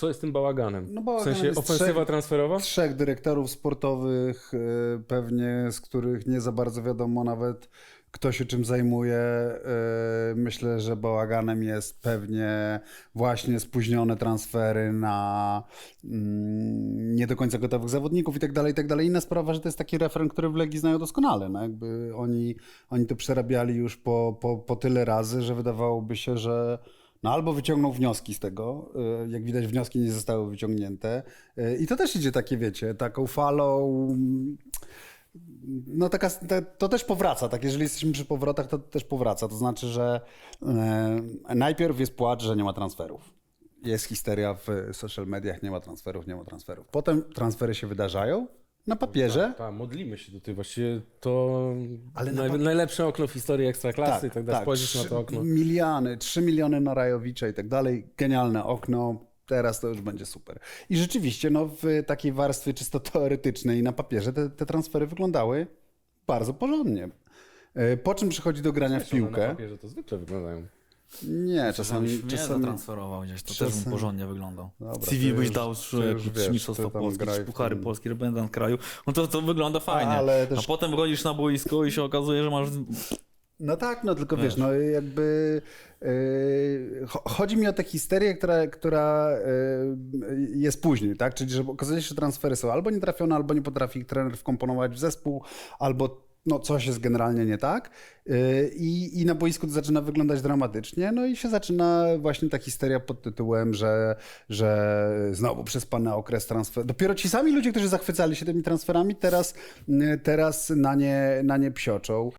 Co jest tym bałaganem? No w bałaganem sensie jest ofensywa trzech- transferowa? Trzech dyrektorów sportowych, y, pewnie z których nie za bardzo wiadomo nawet kto się czym zajmuje. Y, Myślę, że bałaganem jest pewnie właśnie spóźnione transfery na mm, nie do końca gotowych zawodników i tak dalej, i tak dalej. Inna sprawa, że to jest taki refren, który w Legii znają doskonale. No jakby oni, oni to przerabiali już po, po, po tyle razy, że wydawałoby się, że no albo wyciągną wnioski z tego, y, jak widać wnioski nie zostały wyciągnięte y, i to też idzie takie, wiecie, taką falą, mm, no taka, to też powraca, tak, jeżeli jesteśmy przy powrotach, to też powraca, to znaczy, że e, najpierw jest płacz, że nie ma transferów. Jest histeria w social mediach, nie ma transferów, nie ma transferów. Potem transfery się wydarzają na papierze, Tak, modlimy się do tej właściwie to Ale na naj, najlepsze okno w historii ekstraklasy i tak dalej. Spojrzysz na trzy to okno. Miliony, 3 miliony na Rajowicza i tak dalej. Genialne okno. Teraz to już będzie super. I rzeczywiście, no, w takiej warstwie czysto teoretycznej i na papierze te, te transfery wyglądały bardzo porządnie. E, Po czym przychodzi do grania w Zresztą Na piłkę? papierze to zwykle wyglądają. Nie, czasami, Czasami mnie czasami zatransferował gdzieś, to też czasem- bym porządnie wyglądał. Dobra, CV byś dał wiesz, mistrzostwa trzy w puchary tym. polskie, reprezentant kraju, no to, to wygląda fajnie. Ale też- A potem wchodzisz na boisko i się okazuje, że masz... No tak, no tylko wiesz, no jakby yy, cho- chodzi mi o tę histerię, która, która yy, jest później, tak? Czyli że okazuje się, że transfery są albo nietrafione, albo nie potrafi ich trener wkomponować w zespół, albo no coś jest generalnie nie tak Yy, i, i na boisku to zaczyna wyglądać dramatycznie, no i się zaczyna właśnie ta histeria pod tytułem, że, że znowu przespany okres transfer. Dopiero ci sami ludzie, którzy zachwycali się tymi transferami, teraz, yy, teraz na nie, na nie psioczą.